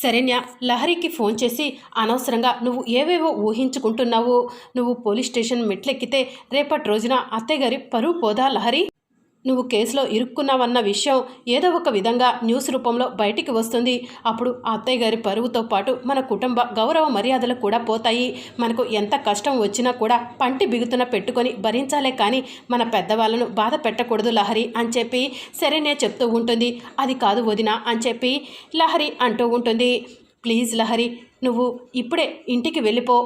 Saranya లహరికి phone చేసి అనవసరంగా నువ్వు ఏవేవో ఊహించుకుంటున్నావు నువ్వు పోలీస్ స్టేషన్ మెట్లెక్కితే రేపటి రోజున అత్తయ్య గారి పరువు పోదా లహరి? నువ్వు కేసులో ఇరుక్కున్నావన్న విషయం ఏదో ఒక విధంగా న్యూస్ రూపంలో బయటికి వస్తుంది. అప్పుడు అత్తయ్య గారి పరువుతో పాటు మన కుటుంబ గౌరవ మర్యాదలు కూడా పోతాయి. మనకు ఎంత కష్టం వచ్చినా కూడా పంటి బిగుతున పెట్టుకొని భరించాలే కానీ మన పెద్దవాళ్ళను బాధ పెట్టకూడదు లహరి అని చెప్పి సరేనే చెప్తూ ఉంటుంది. అది కాదు వదిన అని చెప్పి లహరి అంటూ ఉంటుంది. ప్లీజ్ లహరి నువ్వు ఇప్పుడే ఇంటికి వెళ్ళిపో.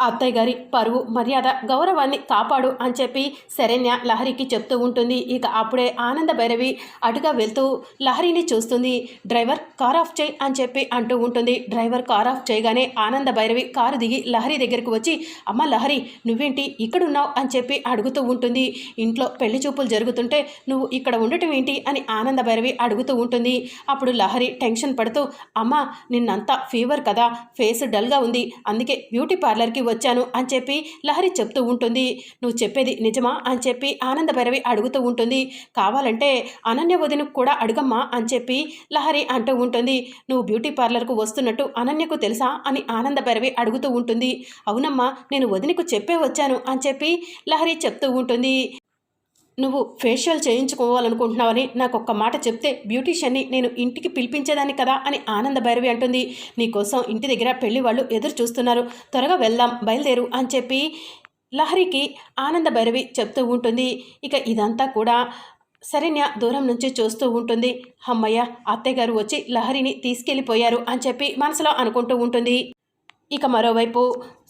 అత్తయ్య గారి పరువు మర్యాద గౌరవాన్ని కాపాడు అని చెప్పి శరణ్య లహరికి చెప్తూ ఉంటుంది. ఇక అప్పుడే ఆనంద భైరవి అటుగా వెళ్తూ లహరిని చూస్తుంది. డ్రైవర్ కార్ ఆఫ్ చేయి అని చెప్పి అంటూ ఉంటుంది. డ్రైవర్ కార్ ఆఫ్ చేయగానే ఆనంద భైరవి కారు దిగి లహరి దగ్గరకు వచ్చి అమ్మ లహరి నువ్వేంటి ఇక్కడున్నావు? అని చెప్పి అడుగుతూ ఉంటుంది. ఇంట్లో పెళ్ళి చూపులు జరుగుతుంటే నువ్వు ఇక్కడ ఉండటం ఏంటి? అని ఆనంద భైరవి అడుగుతూ ఉంటుంది. అప్పుడు లహరి టెన్షన్ పడుతూ అమ్మ నిన్నంతా ఫీవర్ కదా ఫేస్ డల్గా ఉంది. అందుకే బ్యూటీ పార్లర్కి వచ్చాను అని చెప్పి లహరి చెప్తూ ఉంటుంది. నువ్వు చెప్పేది నిజమా అని చెప్పి ఆనంద భైరవి అడుగుతూ ఉంటుంది. కావాలంటే అనన్య వదినకు కూడా అడుగమ్మా అని చెప్పి లహరి అంటూ ఉంటుంది. నువ్వు బ్యూటీ పార్లర్కు వస్తున్నట్టు అనన్యకు తెలుసా అని ఆనందభైరవి అడుగుతూ ఉంటుంది. అవునమ్మా నేను వదినకు చెప్పే వచ్చాను అని చెప్పి లహరి చెప్తూ ఉంటుంది. నువ్వు ఫేషియల్ చేయించుకోవాలనుకుంటున్నావని నాకు ఒక్క మాట చెప్తే బ్యూటీషియన్ని నేను ఇంటికి పిలిపించేదాన్ని కదా అని ఆనంద భైరవి అంటుంది. నీకోసం ఇంటి దగ్గర పెళ్ళి వాళ్ళు ఎదురు చూస్తున్నారు. త్వరగా వెళ్దాం బయలుదేరు అని చెప్పి లహరికి ఆనంద భైరవి చెప్తూ ఉంటుంది. ఇక ఇదంతా కూడా శరణ్య దూరం నుంచి చూస్తూ ఉంటుంది. అమ్మయ్య అత్తయ్య గారు వచ్చి లహరిని తీసుకెళ్ళిపోయారు అని చెప్పి మనసులో అనుకుంటూ ఉంటుంది. ఇక మరోవైపు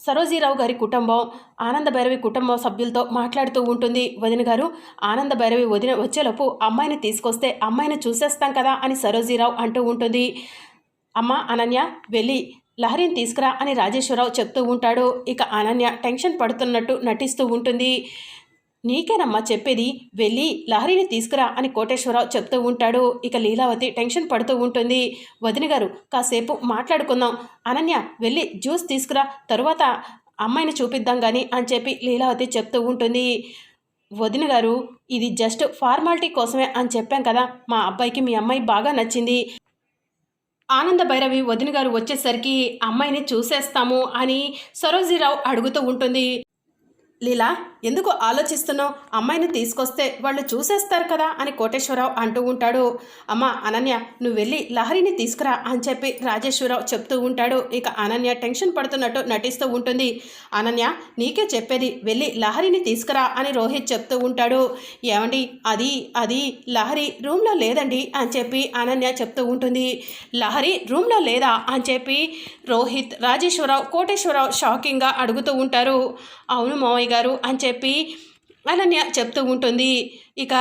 సరోజీరావు గారి కుటుంబం ఆనంద భైరవి కుటుంబ సభ్యులతో మాట్లాడుతూ ఉంటుంది. వదిన గారు ఆనంద భైరవి వదిన వచ్చేలోపు అమ్మాయిని తీసుకొస్తే అమ్మాయిని చూసేస్తాం కదా అని సరోజీరావు అంటూ ఉంటుంది. అమ్మ అనన్య వెళ్ళి లహరిని తీసుకురా అని రాజేశ్వరరావు చెప్తూ ఉంటాడు. ఇక అనన్య టెన్షన్ పడుతున్నట్టు నటిస్తూ ఉంటుంది. నీకేనమ్మా చెప్పేది? వెళ్ళి లహరిని తీసుకురా అని కోటేశ్వరరావు చెప్తూ ఉంటాడు. ఇక లీలావతి టెన్షన్ పడుతూ ఉంటుంది. వదిన గారు కాసేపు మాట్లాడుకుందాం. అనన్య వెళ్ళి జ్యూస్ తీసుకురా. తరువాత అమ్మాయిని చూపిద్దాం కానీ అని చెప్పి లీలావతి చెప్తూ ఉంటుంది. వదిన గారు ఇది జస్ట్ ఫార్మాలిటీ కోసమే అని చెప్పాం కదా. మా అబ్బాయికి మీ అమ్మాయి బాగా నచ్చింది. ఆనంద భైరవి వదిన గారు వచ్చేసరికి అమ్మాయిని చూసేస్తాము అని సరోజీరావు అడుగుతూ ఉంటుంది. లీలా ఎందుకు ఆలోచిస్తున్నావు? అమ్మాయిని తీసుకొస్తే వాళ్ళు చూసేస్తారు కదా అని కోటేశ్వరరావు అంటూ ఉంటాడు. అమ్మ అనన్య నువ్వు వెళ్ళి లహరిని తీసుకురా అని చెప్పి రాజేశ్వరరావు చెప్తూ ఉంటాడు. ఇక అనన్య టెన్షన్ పడుతున్నట్టు నటిస్తూ ఉంటుంది. అనన్య నీకే చెప్పేది వెళ్ళి లహరిని తీసుకురా అని రోహిత్ చెప్తూ ఉంటాడు. ఏమండి? అది అది లహరి రూమ్లో లేదండి అని చెప్పి అనన్య చెప్తూ ఉంటుంది. లహరి రూమ్లో లేదా అని చెప్పి రోహిత్ రాజేశ్వరరావు కోటేశ్వరరావు షాకింగ్గా అడుగుతూ ఉంటారు. అవును మావయ్య గారు అని చెప్పి అనన్య చెప్తూ ఉంటుంది. ఇక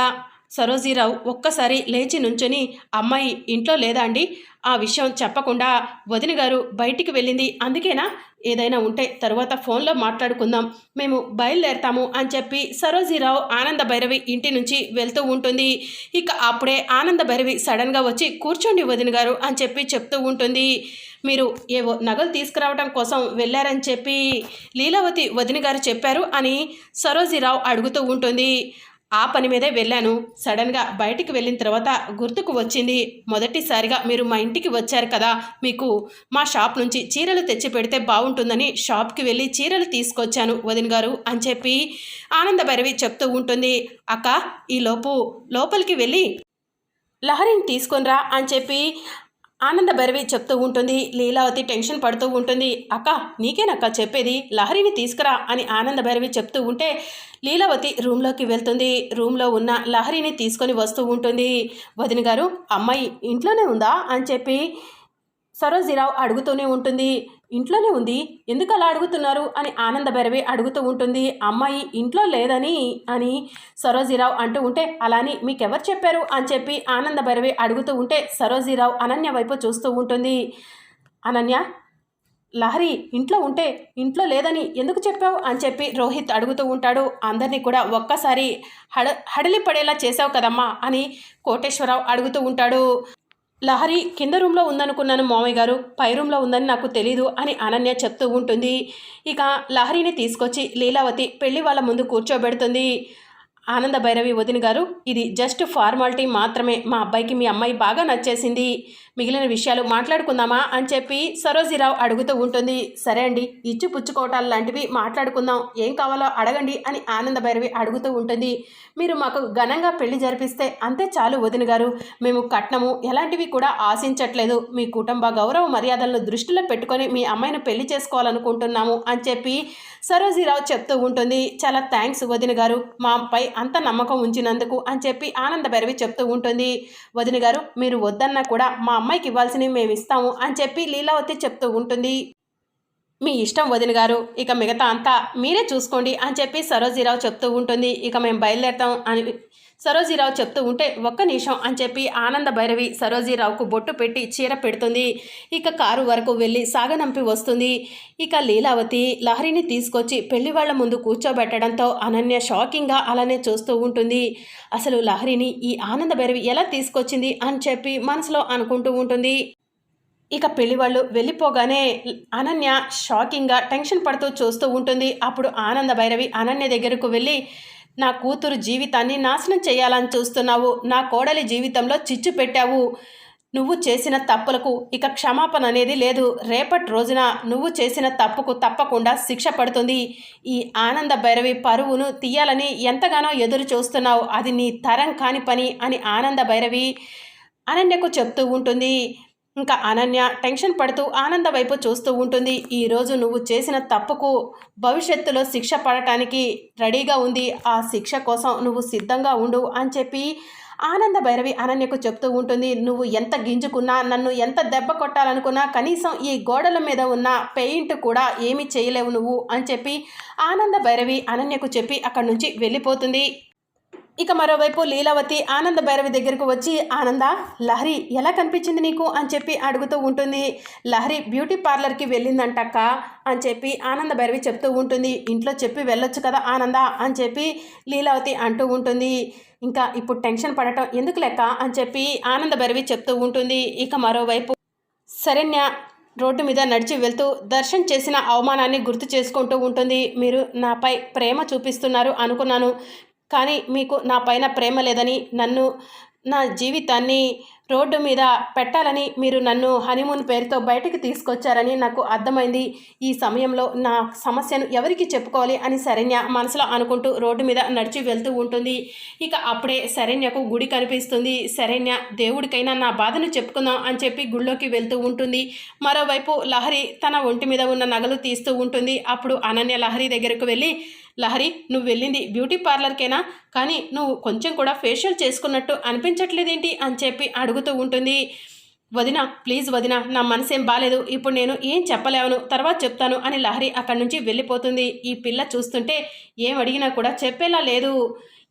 సరోజీరావు ఒక్కసారి లేచి నుంచొని అమ్మాయి ఇంట్లో లేదా అండి? ఆ విషయం చెప్పకుండా వదిన గారు బయటికి వెళ్ళింది. అందుకేనా? ఏదైనా ఉంటే తరువాత ఫోన్లో మాట్లాడుకుందాం. మేము బయలుదేరతాము అని చెప్పి సరోజీరావు ఆనంద భైరవి ఇంటి నుంచి వెళ్తూ ఉంటుంది. ఇక అప్పుడే ఆనంద భైరవి సడన్గా వచ్చి కూర్చోండి వదిన గారు అని చెప్పి చెప్తూ ఉంటుంది. మీరు ఏవో నగలు తీసుకురావడం కోసం వెళ్ళారని చెప్పి లీలావతి వదిన గారు చెప్పారు అని సరోజీరావు అడుగుతూ ఉంటుంది. ఆ పని మీదే వెళ్ళాను. సడన్గా బయటికి వెళ్ళిన తర్వాత గుర్తుకు వచ్చింది. మొదటిసారిగా మీరు మా ఇంటికి వచ్చారు కదా. మీకు మా షాప్ నుంచి చీరలు తెచ్చి పెడితే బాగుంటుందని షాప్కి వెళ్ళి చీరలు తీసుకొచ్చాను వదిన గారు అని చెప్పి ఆనందభైరవి చెప్తూ ఉంటుంది. అక్క ఈలోపు లోపలికి వెళ్ళి లహరిని తీసుకొనిరా అని చెప్పి ఆనంద భైరవి చెప్తూ ఉంటుంది లీలావతి టెన్షన్ పడుతూ ఉంటుంది అక్క నీకేనక్క చెప్పేది? లహరిని తీసుకురా అని ఆనంద భైరవి చెప్తూ ఉంటే లీలావతి రూమ్లోకి వెళ్తుంది. రూమ్లో ఉన్న లహరిని తీసుకొని వస్తూ ఉంటుంది. వదిన గారు అమ్మాయి ఇంట్లోనే ఉందా? అని చెప్పి సరోజీరావు అడుగుతూనే ఉంటుంది. ఇంట్లోనే ఉంది. ఎందుకు అలా అడుగుతున్నారు? అని ఆనంద భైరవి అడుగుతూ ఉంటుంది. అమ్మాయి ఇంట్లో లేదని అని సరోజీరావు అంటూ ఉంటే అలాని మీకెవరు చెప్పారు? అని చెప్పి ఆనంద భైరవి అడుగుతూ ఉంటే సరోజీరావు అనన్య వైపు చూస్తూ ఉంటుంది. అనన్య లహరి ఇంట్లో ఉంటే ఇంట్లో లేదని ఎందుకు చెప్పావు? అని చెప్పి రోహిత్ అడుగుతూ ఉంటాడు. అందరినీ కూడా ఒక్కసారి హడ హడలి పడేలా చేసావు కదమ్మా అని కోటేశ్వరరావు అడుగుతూ ఉంటాడు. లహరి కింద రూమ్లో ఉందనుకున్నాను మామయ్య గారు. పై రూమ్లో ఉందని నాకు తెలీదు అని అనన్య చెప్తూ ఉంటుంది. ఇక లహరిని తీసుకొచ్చి లీలావతి పెళ్ళి వాళ్ళ ముందు కూర్చోబెడుతుంది. ఆనంద భైరవి వదిన గారు ఇది జస్ట్ ఫార్మాలిటీ మాత్రమే. మా అబ్బాయికి మీ అమ్మాయి బాగా నచ్చేసింది. మిగిలిన విషయాలు మాట్లాడుకుందామా అని చెప్పి సరోజీరావు అడుగుతూ ఉంటుంది. సరే అండి ఇచ్చి పుచ్చుకోవటాలు లాంటివి మాట్లాడుకుందాం. ఏం కావాలో అడగండి అని ఆనంద భైరవి అడుగుతూ ఉంటుంది. మీరు మాకు ఘనంగా పెళ్ళి జరిపిస్తే అంతే చాలు వదిన గారు. మేము కట్నము ఎలాంటివి కూడా ఆశించట్లేదు. మీ కుటుంబ గౌరవ మర్యాదలను దృష్టిలో పెట్టుకొని మీ అమ్మాయిని పెళ్ళి చేసుకోవాలనుకుంటున్నాము అని చెప్పి సరోజీరావు చెప్తూ ఉంటుంది. చాలా థ్యాంక్స్ వదిన గారు. మాపై అంత నమ్మకం ఉంచినందుకు అని చెప్పి ఆనంద భైరవి చెప్తూ ఉంటుంది. వదిన గారు మీరు వద్దన్నా కూడా మా అమ్మాయికి ఇవ్వాల్సినవి మేము ఇస్తాము అని చెప్పి లీలావతి చెప్తూ ఉంటుంది. మీ ఇష్టం వదిన గారు ఇక మిగతా అంతా మీరే చూసుకోండి అని చెప్పి సరోజీరావు చెప్తూ ఉంటుంది. ఇక మేము బయలుదేరుతాం అని సరోజీరావు చెప్తూ ఉంటే ఒక్క నిమిషం అని చెప్పి ఆనంద భైరవి సరోజీరావుకు బొట్టు పెట్టి చీర పెడుతుంది. ఇక కారు వరకు వెళ్ళి సాగనంపి వస్తుంది. ఇక లీలావతి లహరిని తీసుకొచ్చి పెళ్ళి వాళ్ళ ముందు కూర్చోబెట్టడంతో అనన్య షాకింగ్గా అలానే చూస్తూ ఉంటుంది. అసలు లహరిని ఈ ఆనంద భైరవి ఎలా తీసుకొచ్చింది అని చెప్పి మనసులో అనుకుంటూ ఉంటుంది. ఇక పెళ్ళి వాళ్ళు వెళ్ళిపోగానే అనన్య షాకింగ్గా టెన్షన్ పడుతూ చూస్తూ ఉంటుంది. అప్పుడు ఆనంద భైరవి అనన్య దగ్గరకు వెళ్ళి నా కూతురు జీవితాన్ని నాశనం చేయాలని చూస్తున్నావు. నా కోడలి జీవితంలో చిచ్చు పెట్టావు. నువ్వు చేసిన తప్పులకు ఇక క్షమాపణ అనేది లేదు. రేపటి రోజున నువ్వు చేసిన తప్పుకు తప్పకుండా శిక్ష పడుతుంది. ఈ ఆనంద భైరవి పరువును తీయాలని ఎంతగానో ఎదురు చూస్తున్నావు. అది నీ తరం కాని పని అని ఆనంద భైరవి అనన్యకు చెప్తూ ఉంటుంది. ఇంకా అనన్య టెన్షన్ పడుతూ ఆనంద వైపు చూస్తూ ఉంటుంది. ఈరోజు నువ్వు చేసిన తప్పుకు భవిష్యత్తులో శిక్ష పడటానికి రెడీగా ఉంది. ఆ శిక్ష కోసం నువ్వు సిద్ధంగా ఉండు అని చెప్పి ఆనంద భైరవి అనన్యకు చెప్తూ ఉంటుంది. నువ్వు ఎంత గింజుకున్నా నన్ను ఎంత దెబ్బ కొట్టాలనుకున్నా కనీసం ఈ గోడల మీద ఉన్న పెయింట్ కూడా ఏమీ చేయలేవు నువ్వు అని చెప్పి ఆనంద భైరవి అనన్యకు చెప్పి అక్కడి నుంచి వెళ్ళిపోతుంది. ఇక మరోవైపు లీలావతి ఆనంద భైరవి దగ్గరకు వచ్చి ఆనంద లహరి ఎలా కనిపించింది నీకు? అని చెప్పి అడుగుతూ ఉంటుంది. లహరి బ్యూటీ పార్లర్కి వెళ్ళిందంటక్క అని చెప్పి ఆనంద భైరవి చెప్తూ ఉంటుంది. ఇంట్లో చెప్పి వెళ్ళొచ్చు కదా ఆనంద? అని చెప్పి లీలావతి అంటూ ఉంటుంది. ఇంకా ఇప్పుడు టెన్షన్ పడటం ఎందుకు లెక్క అని చెప్పి ఆనంద భైరవి చెప్తూ ఉంటుంది. ఇక మరోవైపు శరణ్య రోడ్డు మీద నడిచి వెళ్తూ దర్శన్ చేసిన అవమానాన్ని గుర్తు చేసుకుంటూ ఉంటుంది. మీరు నాపై ప్రేమ చూపిస్తున్నారు అనుకున్నాను. కానీ మీకు నా పైన ప్రేమ లేదని నన్ను నా జీవితాన్ని రోడ్డు మీద పెట్టాలని మీరు నన్ను హనీమూన్ పేరుతో బయటకు తీసుకొచ్చారని నాకు అర్థమైంది. ఈ సమయంలో నా సమస్యను ఎవరికి చెప్పుకోవాలి అని శరణ్య మనసులో అనుకుంటూ రోడ్డు మీద నడిచి వెళ్తూ ఉంటుంది. ఇక అప్పుడే శరణ్యకు గుడి కనిపిస్తుంది. శరణ్య దేవుడికైనా నా బాధను చెప్పుకుందాం అని చెప్పి గుళ్ళోకి వెళ్తూ ఉంటుంది. మరోవైపు లహరి తన ఒంటి మీద ఉన్న నగలు తీస్తూ ఉంటుంది. అప్పుడు అనన్య లహరి దగ్గరకు వెళ్ళి లహరి నువ్వు వెళ్ళింది బ్యూటీ పార్లర్కేనా? కానీ నువ్వు కొంచెం కూడా ఫేషియల్ చేసుకున్నట్టు అనిపించట్లేదేంటి? అని చెప్పి అడుగుతూ ఉంటుంది. వదిన ప్లీజ్ వదిన నా మనసేం బాగాలేదు ఇప్పుడు నేను ఏం చెప్పలేవను. తర్వాత చెప్తాను అని లహరి అక్కడి నుంచి వెళ్ళిపోతుంది. ఈ పిల్ల చూస్తుంటే ఏం అడిగినా కూడా చెప్పేలా లేదు.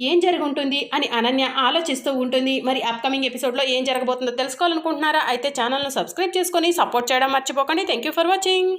ఏం జరుగుంటుంది? అని అనన్య ఆలోచిస్తూ ఉంటుంది. మరి అప్కమింగ్ ఎపిసోడ్లో ఏం జరగబోతుందో తెలుసుకోవాలనుకుంటున్నారా? అయితే ఛానల్ను సబ్స్క్రైబ్ చేసుకొని సపోర్ట్ చేయడం మర్చిపోకండి. Thank you for watching